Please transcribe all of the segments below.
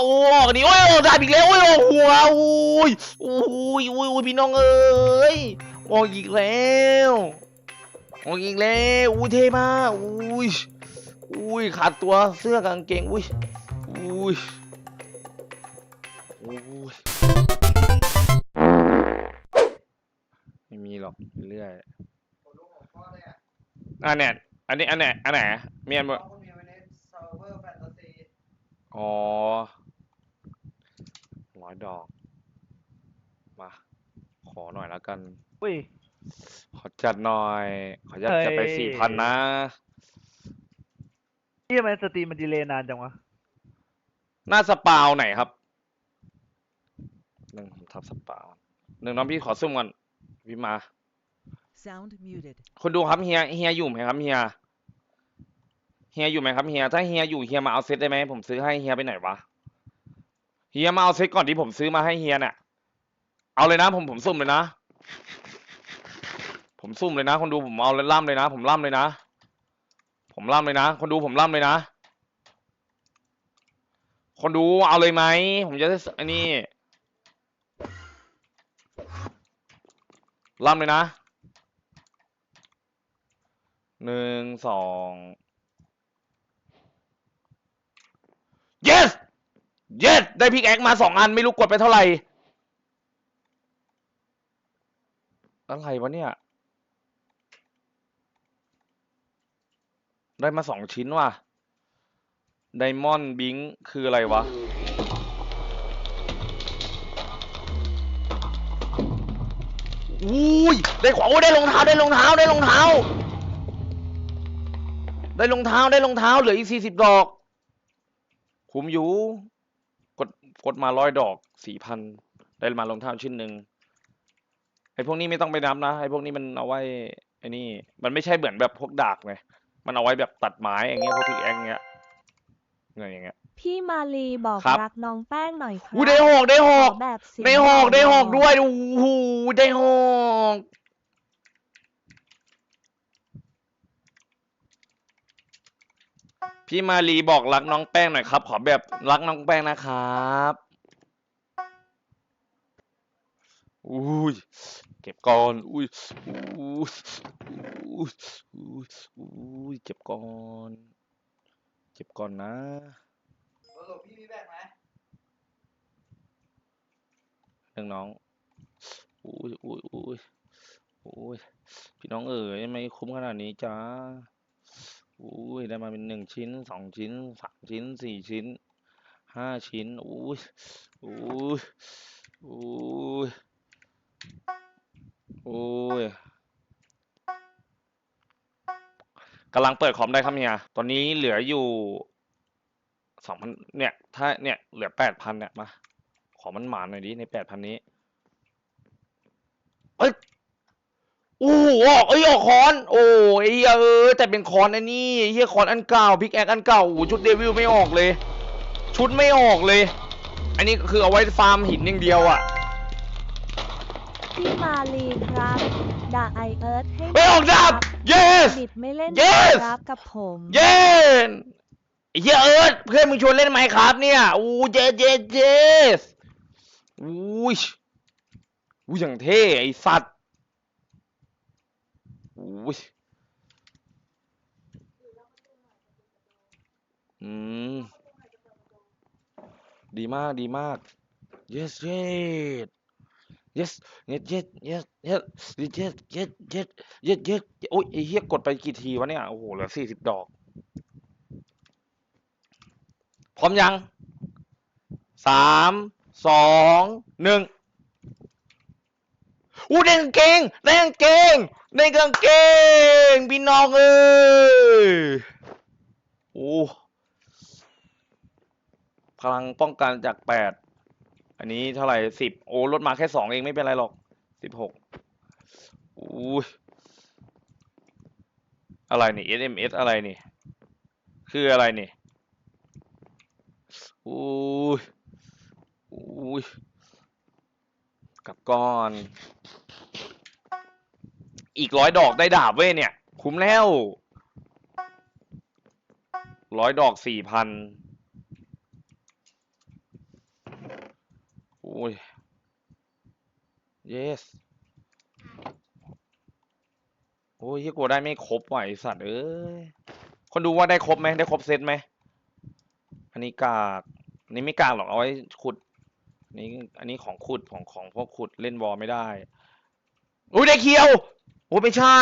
โอ้ออกดิโอ้ยออกดาบอีกแล้วโอ้ยออกหัวโอ้ยโอ้ยโอ้ยโอ้ยพี่น้องเอ้ยออกอีกแล้วออกอีกแล้วอุ้ยเท่มากอุ้ยอุ้ยขาดตัวเสื้อกางเกงอุ้ยอุ้ยอุ้ยไม่มีหรอกเรื่อยอันเนี้ยอันนี้อันไหนอันไหนมีอันบ่อคุณมีไว้ในอร์แฟนตาซีอ๋ อร้อยดอก มา ขอหน่อยแล้วกัน อุ้ย ขอจัดหน่อย ขอจัดเฮ้ยจะไปสี่พันนะ นี่ทำไมสตรีมมันดีเลย์นานจังวะ หน้าสปาวไหนครับหนึ่งผมทับสปาวหนึ่งน้องพี่ขอซุ่มก่อนพี่มา Sound muted. คนดูครับเฮียเฮียอยู่ไหมครับเฮียเฮียอยู่ไหมครับเฮียถ้าเฮียอยู่เฮียมาเอาเซตได้ไหมผมซื้อให้เฮียไปไหนวะ เฮียมาเอาเซ็ตก่อนที่ผมซื้อมาให้เฮียเนี่ยเอาเลยนะ ผมผมซุ่มเลยนะ ผมซุ่มเลยนะ คนดูผมเอาเลยล่ำเลยนะ ผมล่ำเลยนะ ผมล่ำเลยนะ คนดูผมล่ำเลยนะ คนดูเอาเลยไหมผมจะได้อันนี้ล่ำเลยนะหนึ่งสอง yes yes ได้พิกแอคมาสองอันไม่รู้กดไปเท่าไหร่ อะไรวะเนี่ย ได้มาสองชิ้นว่ะไดมอนด์บิงคืออะไรวะ อุ้ย ได้ของโอ้ได้รองเท้าได้รองเท้าได้รองเท้า ได้รองเท้าได้รองเท้าเหลืออีกสี่สิบดอก คุ้มอยู่ กดกดมาร้อยดอกสี่พันได้มารองเท้าชิ้นหนึ่งไอ้พวกนี้ไม่ต้องไปนับนะไอ้พวกนี้มันเอาไว้ไอ้นี่ มันไม่ใช่เหมือนแบบพวกดากไงมันเอาไว้แบบตัดไม้อย่างเงี้ยพวกพิกแองเงี้ยเงี้ยอย่างเงี้ย พี่มาลีบอกครับ รักน้องแป้งหน่อยครับอุ้ยได้หอกได้หขออกแบบเสียงได้หอกได้หอกหล่อๆด้วยโอ้โหได้หอก พี่มาลีบอกรักน้องแป้งหน่อยครับ ขอแบบรักน้องแป้งนะครับอุ้ยเก็บก่อนอุ้ยอุ้ยอุ้ยอุ้ยอุ้ยเก็บก่อนเก็บก่อนนะสรุปพี่มีแบกไหมเรื่องน้องอุ้ยอุ้ยอุ้ยอุ้ยพี่น้องเอ๋ยไม่คุ้มขนาดนี้จ้า อุ้ยได้มาเป็นหนึ่งชิ้นสองชิ้นสามชิ้นสี่ชิ้นห้าชิ้นอุ้ยอุ้ยอุ้ยอุ้ยกำลังเปิดคอมได้ครับเฮียตอนนี้เหลืออยู่สองพันเนี่ย ถ้าเนี่ยเหลือแปดพันเนี่ยมา ขอมันหมานหน่อยดิในแปดพันนี้เอ้ย โอ้โหออกเอ้ยออกคอน โอ้ยเหี้ยเออแต่เป็นคอนอันนี้เฮียคอนอันเก่าพิกแอคอันเก่าโอ้โหชุดเดวิลไม่ออกเลย ชุดไม่ออกเลย อันนี้คือเอาไว้ฟาร์มหินอย่างเดียวอะพี่มาลีครับด่าไอเอิร์ธให้ไม่ออกดาบ yes บิดไม่เล่น Yes ครับกับผมเย้ไอ้เหี้ยเอิร์ธเพื่อนมึงชวนเล่นไหมครับเนี่ยอู้เจเจเจสอู้ยอู้อย่างเท่ไอ้สัตว์ อู้ยอืม ดีมาก ดีมาก yes yes yes yes yes yes yes yes yes yes yes yes โอ้ยไอ้เหี้ยกดไปกี่ทีวะเนี่ย โอ้โห เหลือสี่สิบดอก พร้อมยังสามสองหนึ่ง อู้ได้กางเกงได้กางเกงได้กางเกงพี่น้องเอ้ยโอ้พลังป้องกันจากแปดอันนี้เท่าไหร่สิบโอ้ลดมาแค่สองเองไม่เป็นไรหรอกสิบหกอู้ยอะไรนี่ SMS อะไรนี่ คืออะไรนี่อุ้ยอุ้ย ลับก่อน อีกร้อยดอกได้ดาบเว้ยเนี่ย คุ้มแล้วร้อยดอกสี่พันโอ้ย yes โอ้ยที่กูได้ไม่ครบว่ะไอสัตว์เอ้ย คนดูว่าได้ครบไหมได้ครบเซตไหม อันนี้กาก อันนี้ไม่กากหรอกเอาไว้ขุด อันนี้อันนี้ของขุดของของพวกขุดเล่นบอลไม่ได้อุ้ยได้เคียวโอ้ไม่ใช่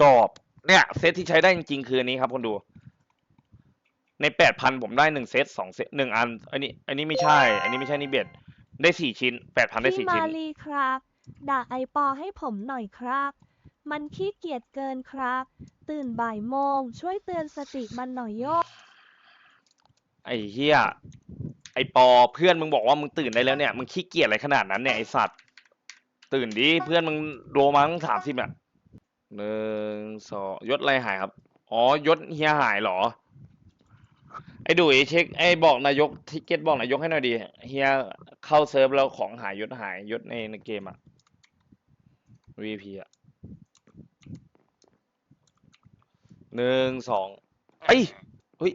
จอบ เนี่ยเซตที่ใช้ได้จริงๆคืออันนี้ครับคนดู ในแปดพันผมได้หนึ่งเซตสองเซตหนึ่งอัน อันนี้ อันนี้ไม่ใช่ อันนี้ไม่ใช่นี่เบ็ดได้สี่ชิ้นแปดพันได้พี่สี่มาชิ้นลีครับ ด่าไอปอให้ผมหน่อยครับ มันขี้เกียจเกินครับ ตื่นบ่ายโมงช่วยเตือนสติมันหน่อยโยกไอ้เหี้ยไอ้ ปอเพื่อนมึงบอกว่ามึงตื่นได้แล้วเนี่ยมึงขี้เกียจอะไรขนาดนั้นเนี่ยไอสัตว์ตื่นดิเพื่อนมึงโดมั้งสามสิบอะหนึ่งสองยศอะไรหายครับ อ๋อยศเฮียหายเหรอ ไอ้ดุยเช็คไอ้บอกนายกทิเก็ตบอกนายกให้หน่อยดิเฮียเข้าเซิร์ฟแล้วของหายยศหายยศในในเกมอะ VP อะหนึ่งสองไอ้เฮ้ย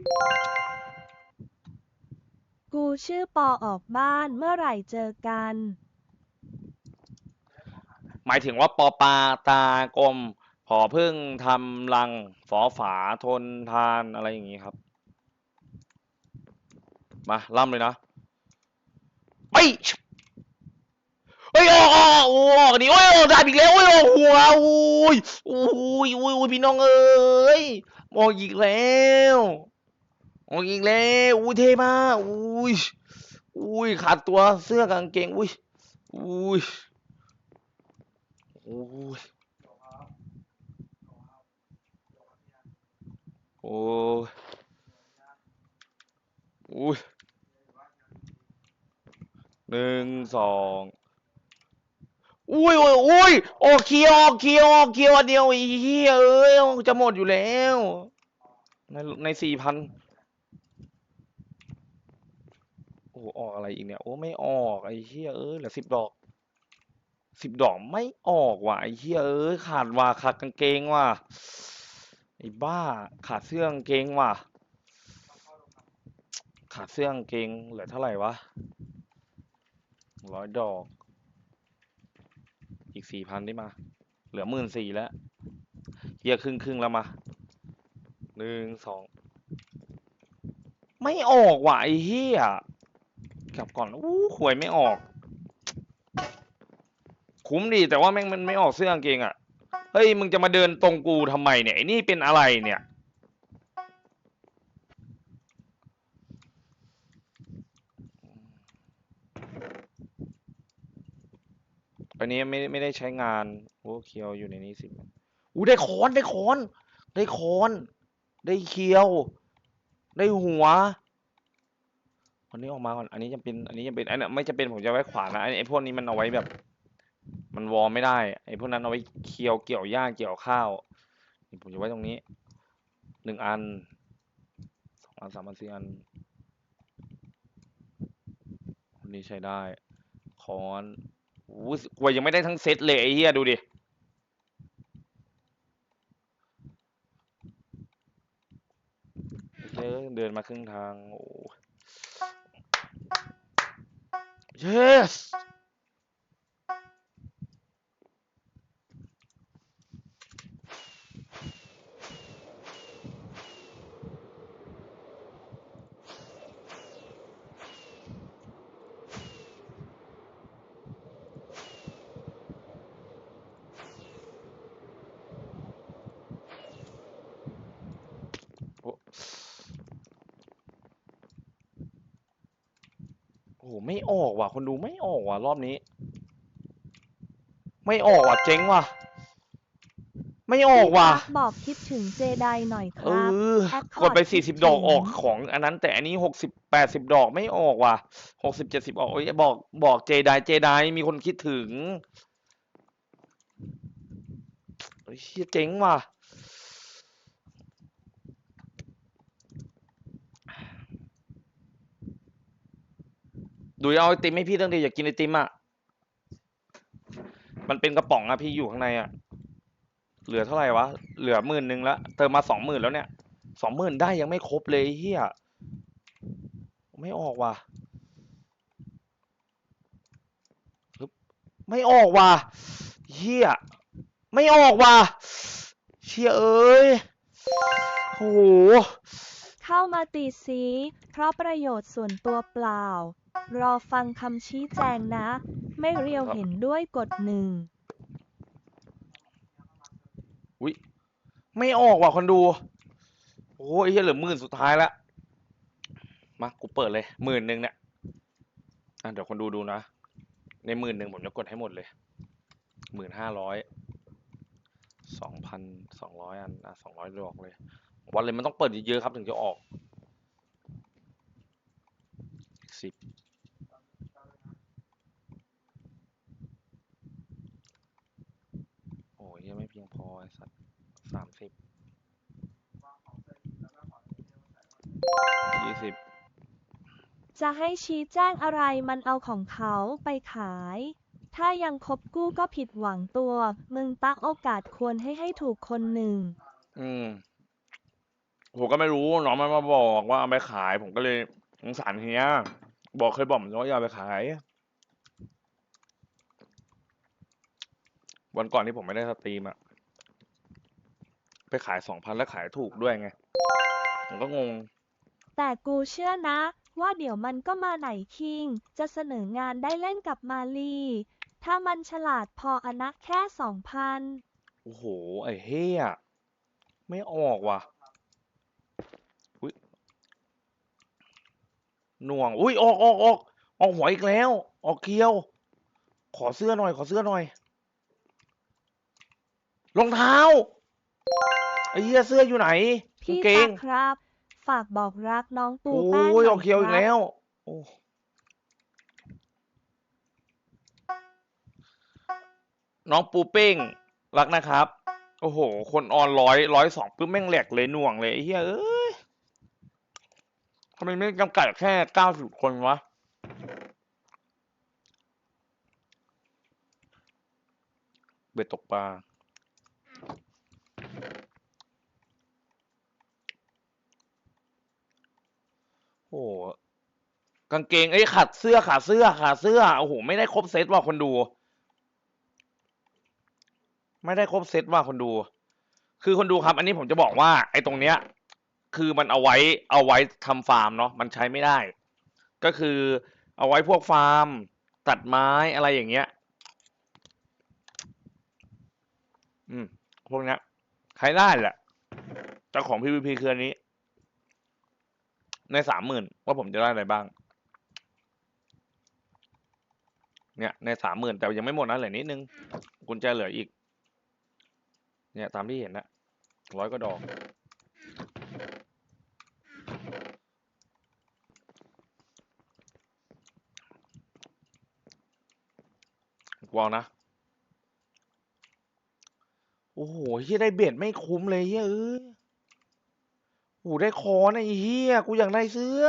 กูชื่อปอออกบ้านเมื่อไหร่เจอกัน หมายถึงว่าปอปลาตากลมพอพึ่งทำรังฝอฝาทนทานอะไรอย่างนี้ครับ มาล่ำเลยนะไปเฮ้ยออกออกโอ้นี่โอ้ยได้อีกแล้วโอ้ยหัวโอ้ยโอ้ยโอ้ยโอ้ยพี่น้องเอ้ยออกอีกแล้ว ออกอีกแล้วอุ้ยเท่มากอุ้ยอุ้ยขาดตัวเสื้อกางเกงอุ้ยอุ้ยโอ้ยโอ้ยอุ้ยหนึ่งสองอุ้ยอุ้ยอุ้ยออเคียวออเคียวออเคียวเดียวอ้เหี้ยเอ้ยจะหมดอยู่แล้ว ในในสี่พันโออกอะไรอีกเนี่ย โอ้ไม่ออกไอ้เหี้ยเอ้ยเหลือสิบดอกสิบดอกไม่ออกว่ะไอ้เหี้ยเอ้ยขาดว่ะขาดกางเกงว่ะไอ้บ้า ขาดเสื้อกางเกงว่ะ ขาดเสื้อกางเกงเหลือเท่าไหร่วะร้อยดอก อีกสี่พันได้มา เหลือหมื่นสี่แล้วเฮียครึ่งครึ่งแล้วมาหนึ่งสองไม่ออกว่ะไอ้เฮีย กลับก่อนอู้หวยไม่ออก คุ้มดีแต่ว่าแม่งมันไม่ออกเสื้อกางเกงอะ เฮ้ย มึงจะมาเดินตรงกูทำไมเนี่ยไอ้นี่เป็นอะไรเนี่ยอันนี้ไม่ไม่ได้ใช้งานโอ้เคียวอยู่ในนี้สิอู้ได้คอนได้คอน ได้คอน ได้เคียว ได้หัว อันนี้ออกมาก่อน อันนี้จะเป็น อันนี้จะเป็น อันนี้ไม่จะเป็นผมจะไว้ขวานะไอ้ไอ้พวกนี้มันเอาไว้แบบ มันวอร์มไม่ได้ ไอ้พวกนั้นเอาไว้เคียวเกี่ยวหญ้าเกี่ยวข้าว นี่ผมจะไว้ตรงนี้ หนึ่งอัน สองอันสามอันสี่อันอันนี้ใช้ได้ คอนอู้ยกว่ายังไม่ได้ทั้งเซตเลยไอ้เหี้ยดูดิเยอะเดินมาครึ่งทาง โอ้ yes โอ้โหไม่ออกว่ะ คนดูไม่ออกว่ะ รอบนี้ ไม่ออกว่ะ เจ๊งว่ะ ไม่ออกว่ะ พี่ตั๊กบอกคิดถึงเจไดหน่อยคเอรับ อ แอคคกอดร์ดไปคิสี่ดสิบดอกถึงออกของ อันนั้น แต่อันนี้หกสิบแปดสิบดอกไม่ออกว่ะหกสิบเจ็ดสิบออกโอ้ยบอกบอกเจไดเจไดมีคนคิดถึงเฮ้ยเหี้ยเจ๋งว่ะ ดูเอาไอติมให้พี่ตั้งแต่อยากกินไอติมอะ มันเป็นกระป๋องอะพี่อยู่ข้างในอะเหลือเท่าไหร่วะ เหลือหมื่นหนึ่งแล้วเติมมาสองหมื่นแล้วเนี่ย สองหมื่นได้ยังไม่ครบเลยเฮียไม่ออกว่ะ ไม่ออกว่ะเฮียไม่ออกว่ะ เชียเอ้ยโอ้โหเข้ามาตีสี เพราะประโยชน์ส่วนตัวเปล่า รอฟังคำชี้แจงนะ ไม่เรียวเห็นด้วยกดหนึ่ง อุ้ยไม่ออกว่ะคนดู โอ้ยเฮียเหลือหมื่นสุดท้ายล้วมากูเปิดเลยหมื่นหนึ่งเนี่ยอะเดี๋ยวคนดูดูนะ ในหมื่นหนึ่งผมจะกดให้หมดเลยหมื่นห้าร้อยสองพันสองร้อยอันอะสองร้อยดอกเลย วันเลยมันต้องเปิดเยอะๆครับถึงจะออกสิบโอ้ยยังไม่เพียงพอไอ้ สัตว์สามสิบยี่สิบจะให้ชี้แจ้งอะไรมันเอาของเขาไปขาย ถ้ายังคบกู้ก็ผิดหวังตัว มึงตักโอกาสควรให้ให้ถูกคนหนึ่ง อืมผมก็ไม่รู้น้องมันมาบอกว่าเอาไปขาย ผมก็เลยสงสารเฮียบอกเคยบอกผมว่าอย่าเอาไปขาย วันก่อนที่ผมไม่ได้สตรีมอะ ไปขายสองพันแล้วขายถูกด้วยไง ผมก็งง แต่กูเชื่อนะ ว่าเดี๋ยวมันก็มาไหนคิง จะเสนองานได้เล่นกับมาลี ถ้ามันฉลาดพออะนะแค่สองพัน โอ้โห ไอ้เฮียไม่ออกว่ะอุ้ยหน่วง อุ้ยออกออกออกออกหัวอีกแล้ว ออกเคียว ขอเสื้อหน่อย ขอเสื้อหน่อย รองเท้า ไอ้เหี้ยเสื้ออยู่ไหนกางพี่เกตางครับ ฝากบอกรักน้องปูโอ้แป้งยหน่ออกเคียวอีกครับแล้ว โอ้น้องปูเป้ง รักนะครับ โอ้โห คนออนร้อยร้อยสองปุ๊บแม่งแหลกเลยหน่วงเลยไอ้เหี้ยเอ้ยทำไมไม่จำกัดแค่เก้าสิบคนวะ เบ็ดตกปลา โอ้โหกางเกงเอ้ยขาดเสื้อขาดเสื้อขาดเสื้อโอ้โหไม่ได้ครบเซตว่ะคนดู ไม่ได้ครบเซตว่ะคนดู คือคนดูครับ อันนี้ผมจะบอกว่า ไอ้ตรงเนี้ย คือมันเอาไว้เอาไว้ทำฟาร์มเนาะมันใช้ไม่ได้ ก็คือเอาไว้พวกฟาร์ม ตัดไม้อะไรอย่างเงี้ย อืม พวกเนี้ย ใช้ได้แหละแต่ของ PVP คืออันนี้ ในสามหมื่นว่าผมจะได้อะไรบ้าง เนี่ย ในสามหมื่นแต่ยังไม่หมดนะเหลือนิดนึงกุญแจเหลืออีก เนี่ยตามที่เห็นนะร้อยก็ดอกวาวนะ โอ้โหเฮียได้เบ็ดไม่คุ้มเลยเฮียเอ้ยโอ้ได้คอนไอ้เฮียกูอยากได้เสื้อ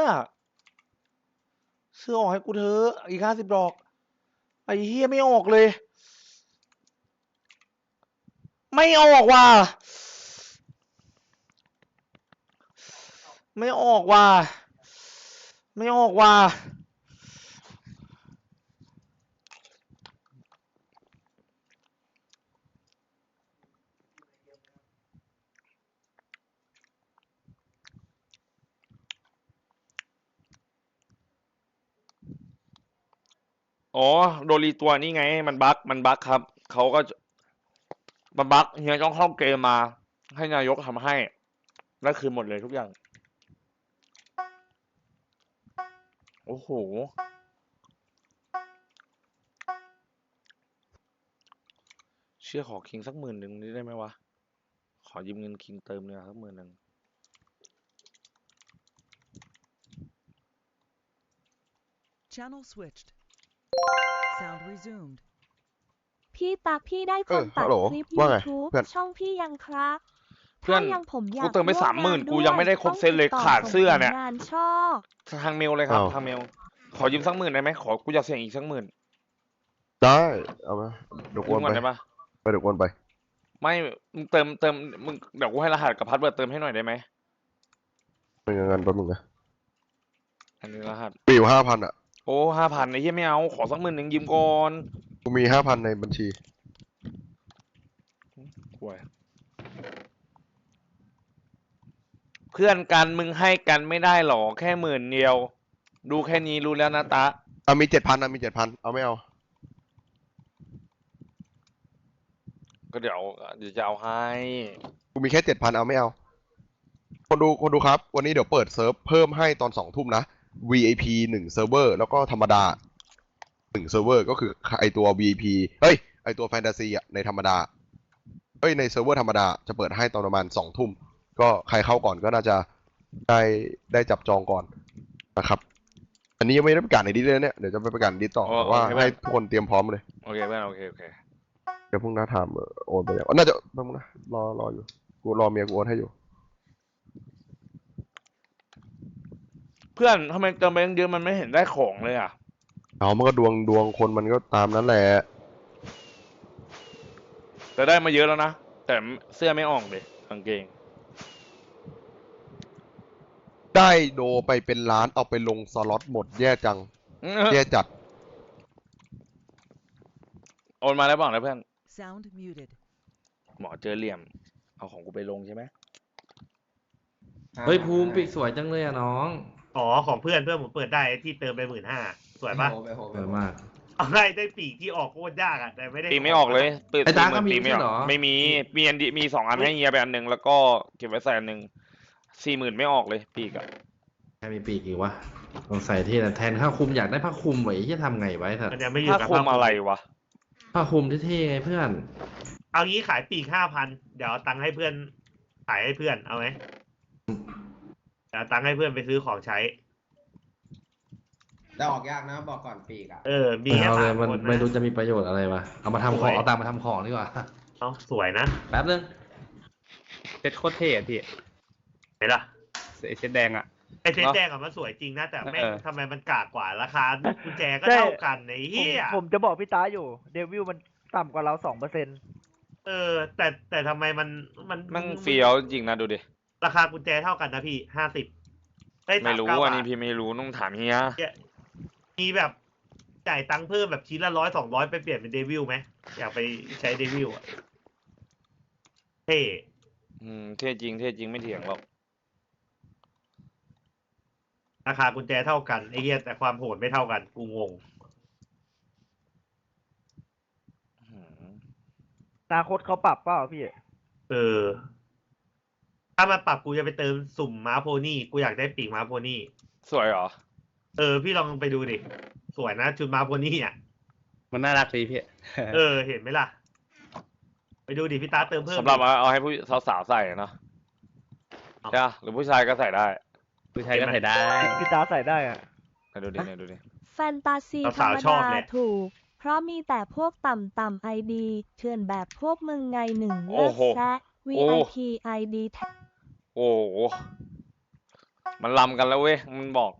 เสื้อออกให้กูเถอะอีกห้าสิบดอก ไอ้เฮียไม่ออกเลย ไม่ออกว่ะ ไม่ออกว่ะ ไม่ออกว่ะ อ๋อ โดรีตัวนี้ไง มันบั๊กมันบั๊กครับ เขาก็มันบั๊กเฮียต้องเข้าเกมมา ให้นายกทำให้นั่นคือหมดเลยทุกอย่าง โอ้โหเชื่อขอคิงสักหมื่นหนึ่งนี่ได้ไหมวะ ขอยืมเงินคิงเติมเนี่ยสักหมื่นหนึ่ง Channel switched. Sound resumed. พี่ตักพี่ได้คนเออตัดฮัลโหลคลิปว่าไง YouTube เพื่อน ช่องพี่ยังครับเพื่อนถ้ายังผมอยากกูเติมไปร่วสามหมื่นงกูยังไม่ได้ครบต้องเซตเลยติดต่อขาดผมเสื้อถึงเนี่ยงานช่อทางเมลเลยครับอ้าว ทางเมล ขอยืมสักหมื่นได้ไหมขอกูอยากเสี่ยงอีกสักหมื่นได้เอามาเดี๋ยวโอยืมนก่อนไปได้ปะไปเดี๋ยวโอนไป ไม่มึงเติมเติมมึงเดี๋ยวกูให้รหัสกับพัสเวิร์ดเติมให้หน่อยได้ไหมเป็นเงินแป๊บนึงนะอันนี้รหัส ปีอยู่ห้าพันอะ โอ้ห้าพันไอ้เหี้ยไม่เอา ขอสักหมื่นหนึ่งยืมก่อนกูมีห้าพันในบัญชี ห่วยเพื่อนกันมึงให้กันไม่ได้หรอ แค่หมื่นเดียว ดูแค่นี้รู้แล้วนะตะอะมีเจ็ดพันอะมีเจ็ดพันเอาไม่เอา ก็เดี๋ยวเดี๋ยวจะเอาให้ กูมีแค่เจ็ดพันเอาไม่เอา คนดูคนดูครับ วันนี้เดี๋ยวเปิดเซิร์ฟเพิ่มให้ตอนสองทุ่มนะ VIP หนึ่งเซิร์ฟเวอร์แล้วก็ธรรมดาหนึ่งเซิร์ฟเวอร์ก็คือไอตัว VIP เฮ้ย ไอตัวแฟนตาซีอะในธรรมดาเฮ้ยในเซิร์ฟเวอร์ธรรมดาจะเปิดให้ตอนประมาณสองทุ่ม ก็ใครเข้าก่อนก็น่าจะได้ได้จับจองก่อนนะครับ อันนี้ยังไม่ได้ประกาศในดิสเลยเนี่ยเดี๋ยวจะไปประกาศในดิสต่ออ๋อแต่ว่าโอเคให้ทุกคนเตรียมพร้อมเลย โอเคเพื่อนโอเคโอเคเดี๋ยวพรุ่งน้าถามเออโอนไปยังน่าจะแป๊บนึงนะรอรออยู่กูรอเมียกูโอนให้อยู่ เพื่อนทำไมเติมไปเยอะๆมันไม่เห็นได้ของเลยอะเอามันก็ดวงดวงคนมันก็ตามนั้นแหละ แต่ได้มาเยอะแล้วนะ แต่เสื้อไม่ออกเลยกางเกง ได้โดไปเป็นล้านเอาไปลงสล็อตหมดแย่จัง แย่จัด โอนมาแล้วบอกนะเพื่อน Sound muted. หมอเจอเหลี่ยม เอาของกูไปลงใช่ไหม เฮ้ยภูมิปีกสวยจังเลยอะน้อง อ๋อของเพื่อนเพื่อนผมเปิดได้ที่เติมไปหมื่นห้าสวยปะสวยมาก เอาได้ได้ปีกที่ออกโคตรยากอะแต่ไม่ได้ตีไม่ออกเลยตื่นไอ้ตาตีก็มีตีไม่อไม่ใช่เหรอกอไม่มีมีอันเดีมีสองอันให้เฮียไปอันหนึ่งแล้วก็เก็บไว้ใส่อันหนึ่งสี่หมื่นไม่ออกเลยปีกอะใครมีปีกอีกวะสงสัยที่แทนผ้าคลุมอยากได้ผ้าคลุมไว้ที่ทำไงไว้สัตมันว์ยังไม่อยู่ถ้ากับคุมอะไรวะผ้าคลุมเท่ๆไงเพื่อนเอางี้ขายปีกห้าพันเดี๋ยวเอาตังค์ให้เพื่อนขายให้เพื่อนเอาไหม เดี๋ยวเอาตังค์ให้เพื่อนไปซื้อของใช้ แต่ออกยากนะบอกก่อนปีกอะเออ มีแค่เอาเลสายมมันคนไม่นะรู้จะมีประโยชน์อะไรวะเอามาทำของสวย เอาตังค์มาทำของดีกว่า เอาสวยนะแป๊บนึงเซ็ตโคตรเท่อะพี่เห็นล่ะไอเซ็ตแดงอะ ไอเซตเนอะแดงอะมันสวยจริงนะ แต่แม่งเออ ทำไมมันกากกว่าราคากุญแจก็ใช่เท่ากันไอ้ผมเหี้ยผมจะบอกพี่ตาอยู่ เดวิลมันต่ำกว่าเราสองเปอร์เซ็นต์ เออ แต่แต่ทำไมมันมัน มั่งเฟี้ยวจริงนะดูดิ ราคากุญแจเท่ากันนะพี่ห้าสิบไม่รู้อันนี้พี่ไม่รู้ต้องถามเฮียมีแบบจ่ายตังค์เพิ่มแบบชิ้นละร้อยสองร้อยไปเปลี่ยนเป็นเดวิลไหมอยากไปใช้เดวิลอะเท่อืมเท่จริงเท่จริงไม่เถียงหรอกราคากุญแจเท่ากันไอ้เหี้ยแต่ความโหดไม่เท่ากันกูงง อืมอนาคตเขาปรับเปล่าพี่ เออ ถ้ามันปรับกูจะไปเติมสุ่มม้าโพนี่กูอยากได้ปีกม้าโพนี่ สวยเหรอ เออ พี่ลองไปดูดิ สวยนะชุดม้าโพนี่อะ มันน่ารักดีพี่ เออ เห็นไหมล่ะ ไปดูดิพี่ตาเติมเพิ่มสำหรับดิเอาเอาให้ผู้สาวๆใส่เนาะเอาใช่ปะหรือผู้ชายก็ใส่ได้ผู้ชายก็ใส่ได้พี่ตาใส่ได้อะไหนดูดิไหนดูดิ แฟนตาซีธรสารวมๆชอบดาเลยถูก เพราะมีแต่พวกต่ำต่ำไอดีเถื่อนแบบพวกมึงไงหนึ่งโอ้เลิกโหแซะ โอ้ VIP ID แท โอ้โหมันลำกันแล้วเว้ย มันบอก